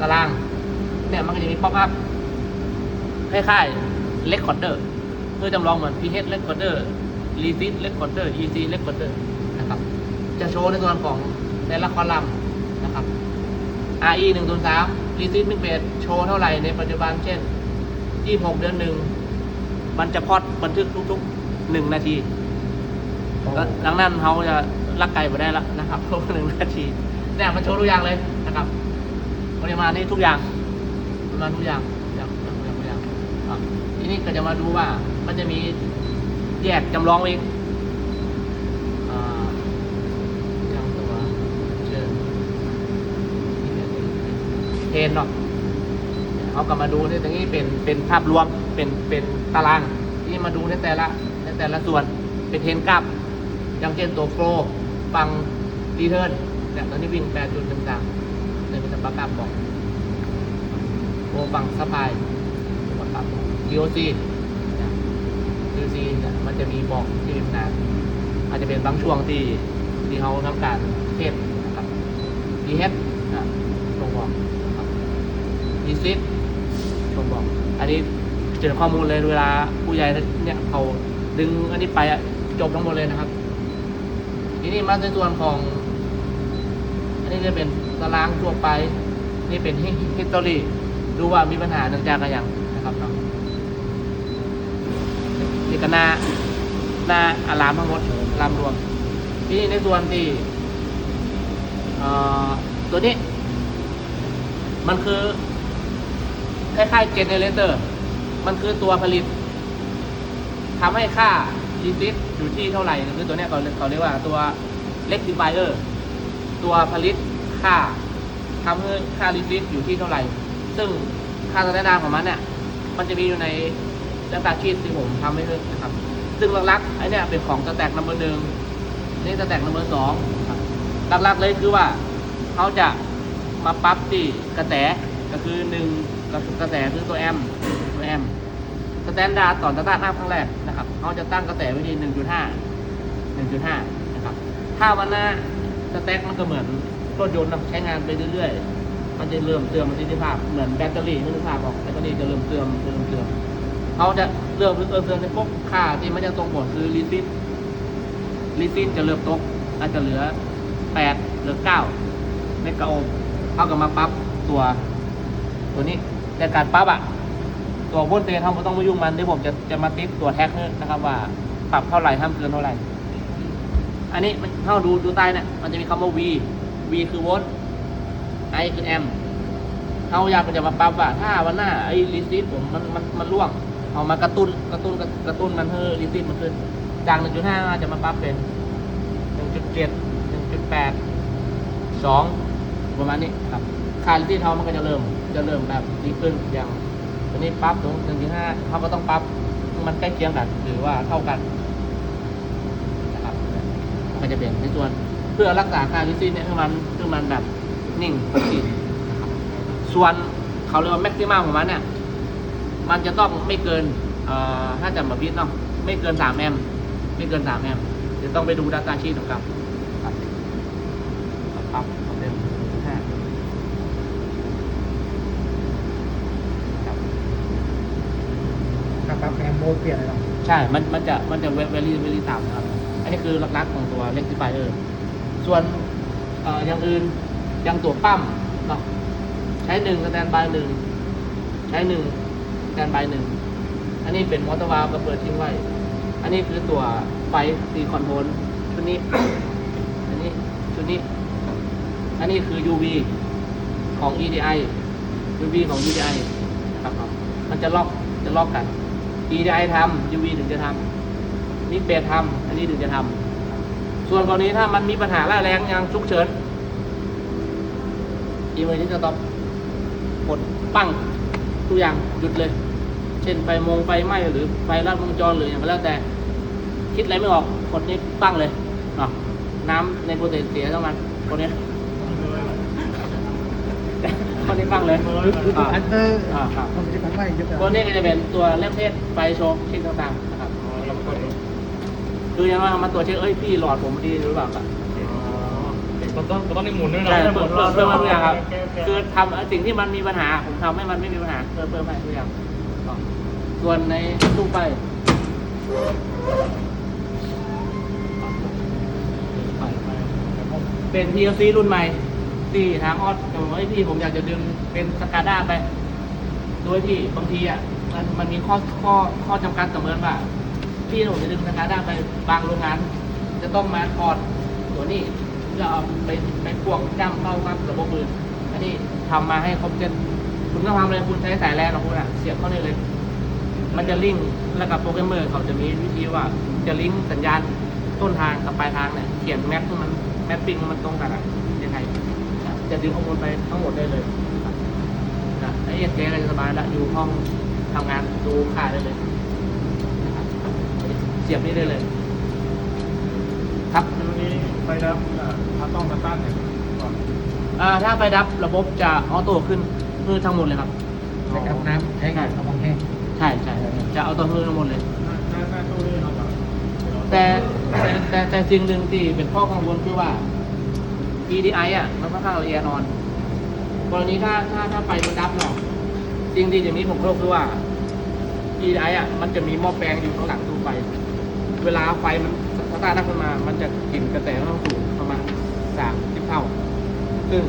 ตาราง เนี่ยมันก็จะมีป๊อปอัพคล้ายๆเลคคอร์เดอร์เพื่อจำลองเหมือน pH เลคคอร์เดอร์ r e s i s เลคคอร์เดอร์ EC เลคคอร์เดอร์นะครับ จะโชว์ในส่วนของแต่ละคอลัมน์นะครับ RE 1 0 3 r e s i s มิเบโชว์เท่าไหร่ในปัจจุบันเช่น 26 เดือนหนึ่งมันจะพอดบันทึกทุกๆ1นาทีแล้วดังนั้นเขาจะลักไก่ไปได้แล้วนะครับทุกหนึ่งนาทีเนี่ยมันโชว์ทุกอย่างเลยนะครับ ปริมาณนี้ทุกอย่างปริมาณทุกอย่างอย่างอย่างอย่างอย่างทีนี้ก็จะมาดูว่ามันจะมีแยกจำลองอีกอ่าอย่างตัวเชิญเทนเนาะเขาก็มาดูในตรงนี้เป็นเป็นภาพรวมเป็นเป็นตาราง ที่มาดูในแต่ละในแต่ละส่วนเป็นเทนกราฟอย่างเช่นตัวโฟลฟังรีเทิร์นเนี่ยตอนนี้วิ่ง8 ป็นประกาศบอกโฟลฟังสปายประกาศบอก DOC เนี่ย DOC เนี่ยมันจะมีบอกที่เป็นนาอาจจะเป็นบางช่วงที่ที่เขาทำการเทสนะครับ DH นะตรงบอกนะครับ DSIT ตรงบอก อันนี้เจอข้อมูลเลยเวลาผู้ใหญ่เนี่ยเขาดึงอันนี้ไปอะจบทั้งหมดเลยนะครับ ทีนี้มาในส่วนของ อันนี้จะเป็นตารางทั่วไป นี่เป็นฮิสตอรี่ดูว่ามีปัญหาเนื่องจากอะไรอย่างนะครับเนาะนี่ก็นานาอารามทั้งหมดอารามรวมทีนี้ในส่วนที่เอ่อตัวนี้ มันคือคล้ายๆเจเนเรเตอร์ มันคือตัวผลิตทำให้ค่ารีซิตอยู่ที่เท่าไหร่ คือตัวเนี้ยเขาเขาเรียกว่าตัวเล็กดิฟายเออร์ตัวผลิตค่า ทำให้ค่ารีซิตอยู่ที่เท่าไหร่ ซึ่งค่าสแตนดาร์ของมันเนี่ย มันจะมีอยู่ในดัตต้าชีตที่ผมทำให้เพิ่มนะครับ ซึ่งหลักๆไอ้เนี่ยเป็นของสแต็กนัมเบอร์หนึ่งนี่สแต็กนัมเบอร์สองครับหลักๆเลยคือว่าเขาจะมาปั๊บที่กระแสก็คือหนึ่งกระแสคือตัวแอมตัวแอมสแตนดาร์ดตอนสตาร์ทอัพครั้งแรกนะครับเขาจะตั้งกระแสไว้ที่1.5 1.5นะครับ ถ้าวันหน้าสแต็กมันก็เหมือน รถยนต์นะใช้งานไปเรื่อยๆ มันจะเริ่มเสื่อมประสิทธิภาพเหมือนแบตเตอรี่ไม่รู้ภาพออกแบตเตอรี่จะเริ่มเสื่อมเริ่มเสื่อมเขาจะเริ่มเริ่มเสื่อมในปุ๊บค่าที่มันจะตรงหมดคือลิซิตลิซิตจะเริ่มตกอาจจะเหลือ8หรือ9เมกะโอห์มเขาก็มาปรั๊บตัว ตัวนี้แต่การปรั๊บอะตัวบนเตนเขาไม่ต้องมายุ่งมันเดี๋ยวผมจะจะมาติดตัวแท็กนะครับว่าปรับเท่าไหร่ห้ามเกินเท่าไหร่อันนี้มันเข้าดูดูใต้เนี่ยมันจะมีคำว่า V V คือโวลต์ I คือแอมป์เขาอยากจะมาปรับว่าถ้าวันหน้าไอ้ลิซิตผมมันมันมันร่วง เอามากระตุ้นกระตุ้นกระตุ้นมันเพื่อลิซิตมันขึ้น จาก 1.5จะมาปรับเป็น 1.7 1.8 2 ประมาณนี้ครับค่าลิซิตเขามันก็จะเริ่มจะเริ่มแบบดีขึ้นอย่างตัวนี้ปรั๊บตรงหนึ่งที่ห้าเขาก็ต้องปรั๊บมันใกล้เคียงกันหรือว่าเท่ากันนะครับมันจะเป็นในส่วน เพื่อรักษาค่าลิซินเนี่ยคือมันคือมันแบบนิ่งคงที่นะครับส่วนเขาเรียกว่าแม็กซิมัมของมันเนี่ยมันจะต้องไม่เกินเอ่อถ้าจำแบบพิษเนาะไม่เกินสามแอมป์ไม่เกินสามแอมป์จะต้องไปดูดัตต้าชีตของเขาครับปรับเอาเป็นห้าครับครับครับแอมโบเปลี่ยนอะไรหรอใช่ มันมันจะมันจะเวเวลี่เวลี่ต่ำนะครับ อันนี้คือหลักๆของตัวเล็กซิฟายเออร์ ส่วนออย่างอื่นอย่างตัวปั้มเนาะใช้หนึ่งสแตนบายหนึ่งใช้หนึ่งสแตนบายหนึ่งอันนี้เป็นมอเตอร์วาล์วเปิดทิ้งไว้ อันนี้คือตัวไฟตีคอนโทรลชุดนี้ อันนี้ชุดนี้ อันนี้คือ UV ของ EDI UV ของ EDI นะครับมมันจะล็อกจะล็อกกัน EDI ทำ UV ถึงจะทำนี่เบสทำอันนี้ถึงจะทำ ส่วนกรณีถ้ามันมีปัญหาร้ายแรงอย่างฉุกเฉินอีเมลที่จะต้องกดปั้งทุกอย่างหยุดเลย เช่นไฟมงไฟไหม้หรือไฟลัดวงจรหรืออย่างไรแล้วแต่ คิดอะไรไม่ออกกดนี้ปั้งเลยเนาะน้ำในโปรเซสเสียเท่ามันคนนี้คนนี้ปั้งเลยคือตัวอันเตอร์อ่าครับมันจะทำให้เยอะตัวนี้ก็จะเป็นตัวเล่มเทศไฟโชว์ชิ้นต่างๆนะ ครับคือยังว่ามาตัวจเช็คเอ้ยพี่หลอดผมดีหรือเปล่าครับเป็นมันต้องมันต้องได้หมุนด้วยนะใช่เพิ่มเพิ่มเพิ่มให้ทุกอย่างครับโเโคือทำสิ่งที่มันมีปัญหาผมทำให้มันไม่มีปัญหาเพิ่มเพิ่มให้ทุกอย่างต่อส่วนในตู้ไปไปไปแต่ผมเป็น TLC รุ่นใหม่ที่ทางออสบอกว่าเฮ้ยพี่ผมอยากจะดึงเป็นสกาด้าไป โดยที่บางทีอะมันมันมีข้อข้อข้อจำกัดเสมอว่า พี่ผมจะดึงสกาด้าไปบางโรงงาน จะต้องมาถอดตัวนี้เพื่อเอาไปไปพวกจ้ำเข้ากับระบบมืออันนี้ทำมาให้ครบเจนคุณก็ทำเลยคุณใช้สายแลนของคุณอะเสียบเข้าได้เลย มันจะลิงก์แล้วกับโปรแกรมเมอร์เขาจะมีวิธีว่าจะลิงก์สัญญาณต้นทางกับปลายทางเนี่ยเขียนแมปมันแมปปิ้งมันตรงกันอะยังไงจะดึงข้อมูลไปทั้งหมดได้เลยนะไอ้เอสเจก็จะสบายละอยู่ห้องทำงานดูค่าได้เลย สียบนี่ได้เลย ครับทีนี้ไปรับอ่าถ้าต้องมาตั้งเนี่ยก่อน อ่าถ้าไปดับระบบจะออโต้ขึ้นมือทั้งหมดเลยครับใช้กับน้ำใช้กับกระบอกแห้งใช่ใช่จะเอาตัวมือทั้งหมดเลยหน้าหน้าหน้าตู้นี่เราจะแต่แต่แต่แต่สิ่งหนึ่งที่เป็นข้อกังวลคือว่า EDI อะมันค่อนข้างละเอียดอ่อนกรณีถ้าถ้าถ้าไปบนดับเนาะสิ่งที่อย่างนี้ผมก็คือว่า EDI อะมันจะมีหม้อแปลงอยู่ข้างหลังตู้ไฟ เวลาไฟมันสตาร์ทขึ้นมา มันจะกลิ่นกระแสมันต้องสูงประมาณสามสิบเท่า ซึ่ง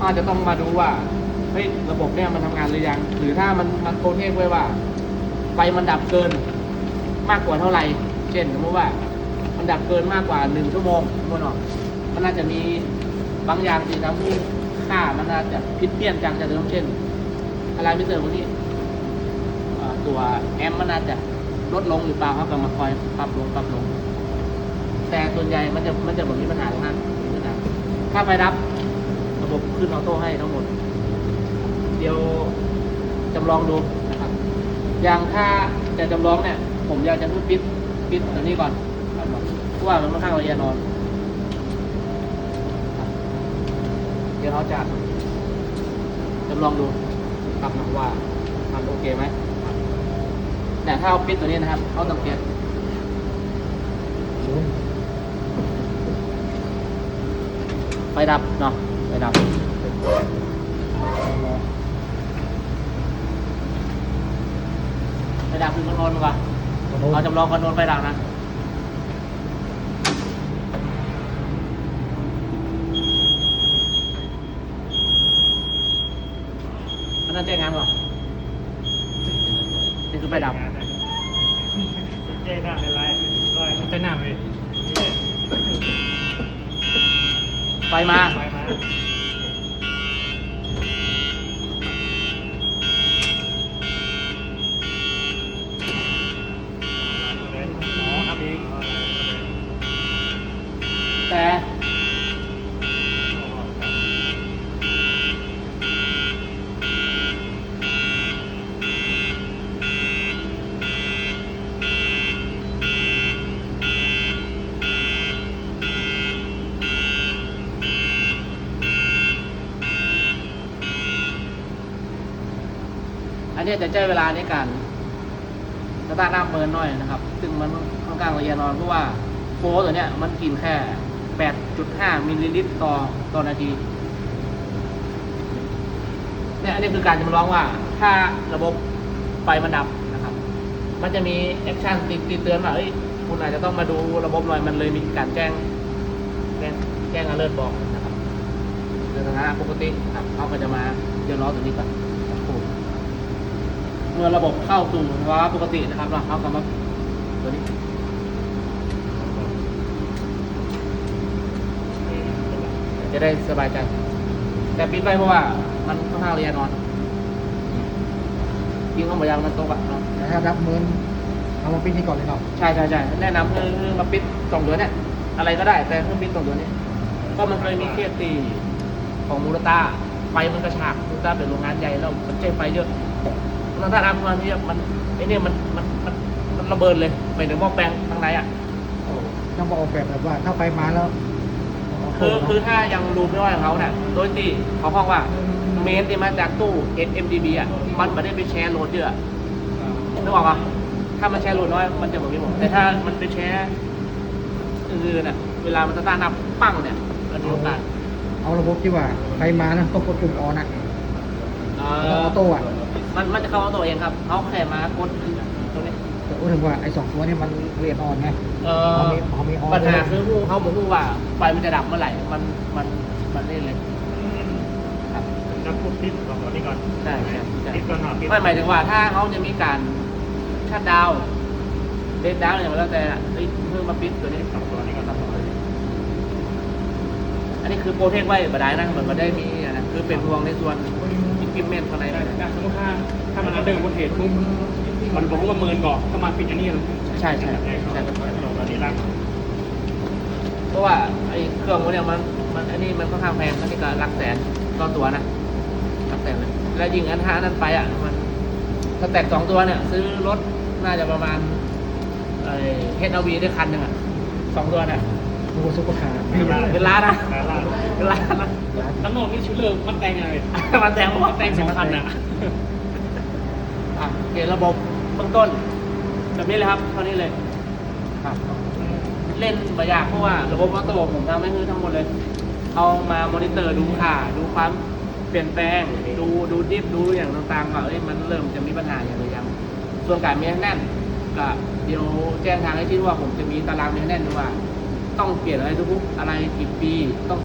อาจจะต้องมาดูว่าเฮ้ยระบบเนี่ยมันทำงานหรือยัง หรือถ้ามันมันโคเทกไว้ว่า ไฟมันดับเกินมากกว่าเท่าไหร่ เช่นสมมติว่า มันดับเกินมากกว่าหนึ่งชั่วโมงสมมติเนาะมันน่าจะมีบางอย่างที่ทำให้ค่ามันอาจะผิดเพี้ยนจากจากเดิมเช่น อะไรไม่เจอพวกนี้ตัวแอมมันอาจะ ลดลงหรือเปล่าครับก็มาคอยปรับลงปรับลง แต่ส่วนใหญ่มันจะมันจะแบบมีปัญหาตรงนั้นมีปัญหาถ้าไฟดับระบบขึ้นออโต้ให้ทั้งหมด เดี๋ยวจำลองดูนะครับ อย่างถ้าจะจำลองเนี่ย ผมอยากจะปิดปิดอันนี้ก่อนเพราะว่ามันค่อนข้างละเอียดอ่อน เดี๋ยวเราจะจำลองดูครับนะว่ามันโอเคไหม แต่ถ้าเอาปิดตัวนี้นะครับเอาสังเกตศูนย์ไฟดับเนาะไฟดับไฟดับคือคอนโทรลก่อนเราจำลองคอนโทรลไฟดับนะอันนั้นแจ้งงานก่อนนี่คือไฟดับ เจ๊หน้าเป็นไรร้อยมันจะหน้าไปไฟมา ไปมาอ๋อครับอีก แต่ อันนี้จะใช้เวลาในการสตาร์ทน้ำเบิร์นน่อยนะครับ ซึ่งมันค่อนข้างละเอียดอ่อนเพราะว่าโฟร์ตัวเนี้ยมันกินแค่ 8.5 มิลลิลิตรต่อต่อนาทีเนี่ยอันนี้คือการจำลองว่าถ้าระบบไฟมันดับนะครับ มันจะมีแอคชั่นติดติเตือนว่าเอ้ยคุณอาจจะต้องมาดูระบบหน่อยมันเลยมีการแจ้ง แจ้งแจ้ง alert บอกนะครับในสถานะปกติครับเขาก็จะมาเดี๋ยวรอตัวนี้ก่อน เมื่อระบบเข้าสู่ภาวะปกตินะครับเราเข้ากับมาตัวนี้จะได้สบายใจ แต่ปิดไว้เพราะว่ามันค่อนข้างละเอียดอ่อนยิงเข้ามายังมันตกอะเนาะแต่ถ้ารับเมินเอามาปิ้งนี่ก่อนเลยเนาะใช่ใช่ใช่แนะนำคือคือมาปิดสองตัวเนี่ยอะไรก็ได้ แต่เครื่องปิดสองตัวนี้ ก็มันเคยมีเคสตีของมูรต้าไฟมันกระชากมูรต้าเป็นโรงงานใหญ่แล้วมันใช้ไฟเยอะ มูรต้าทำมาที่มันไอ้เนี่ยมันมันมันมันระเบิดเลยไปถึงหม้อแปลงข้างในอะต้องบอกออกแบบแบบว่าถ้าไฟมาแล้วคือคือถ้ายังรูไม่ว่าของเขาเนี่ยโดยที่เขาพ้องว่าเมนที่มาจากตู้ SMDB อะมันไม่ได้ไปแชร์โหลดเยอะนึกออกปะถ้ามันแชร์โหลดน้อยมันจะแบบนี้หมดแต่ถ้ามันไปแชร์อื่นๆน่ะเวลามันสตาร์ทอัพปั้งเนี่ยมันมีโอกาสเอาระบบที่ว่าใครมานะต้องกดปุ่มออนนะเอ่ต้องออโต้อะ มันมันจะเข้าออโต้เองครับเขาแค่มากดตรงนี้แต่พูดถึงว่าไอ้สองตัวนี้มันเรียนออนไงเออเขามีเขามีออนปัญหาคือผู้เขาบอกว่าไฟมันจะดับเมื่อไหร่ มันมันมันเล่นเลยครับนับพวกทิศสองตัวนี้ก่อนใช่ใช่ใช่ทิศก่อนหน่อยทิศไม่หมายถึงว่าถ้าเขาจะมีการชัดดาวน์เดนดาวน์อย่างไรแล้วแต่อะเฮ้ยเพิ่งมาปิดตัวนี้สองตัวนี้ก่อนอันนี้คือโปรเทคไว้บดายนะเหมือนมันได้มีอะนะคือเป็นพวงในส่วน อิกิมเมนต์ข้างในแต่นะแต่สมมติถ้าถ้ามันอันเดิมบนเหตุปุ๊บมันบอกว่าประเมินก่อนก็มาปิดอันนี้เลยใช่ใช่ใช่ใช่สองตัวนี้ล่างเพราะว่าไอ้เครื่องพวกเนี้ยมันมันอันนี้มันค่อนข้างแพงอันนี้ก็หลักแสนต่อตัวนะหลักแสนเลยแล้วยิงอันห้านั้นไปอะมันสแต็กสองตัวเนี่ย ซื้อรถน่าจะประมาณเฮดเอาวีได้คันหนึ่งอะสองตัวเนี่ย โอ้โหซุปเปอร์คาร์เป็นล้านนะล่างเป็นล้านนะน้ำนองนี่ชื่อเลิกมันแต่งไงมันแซงว่าแต่งสองคันอะอะเกณฑ์ระบบเบื้องต้น แบบนี้เลยครับเท่านี้เลยครับเล่นบายากเพราะว่าระบบออโต้ผมทำให้คือทั้งหมดเลย เอามามอนิเตอร์ดูค่า ดูความเปลี่ยนแปลง ดูดูดิฟดูอย่างต่างๆว่าเอ้ยมันเริ่มจะมีปัญหาอย่างไรยัง ส่วนการเมียแน่นก็เดี๋ยวแจ้งทางให้ที่ว่าผมจะมีตารางเมียแน่นว่า ต้องเปลี่ยนอะไรทุกๆอะไรกี่ปีต้อง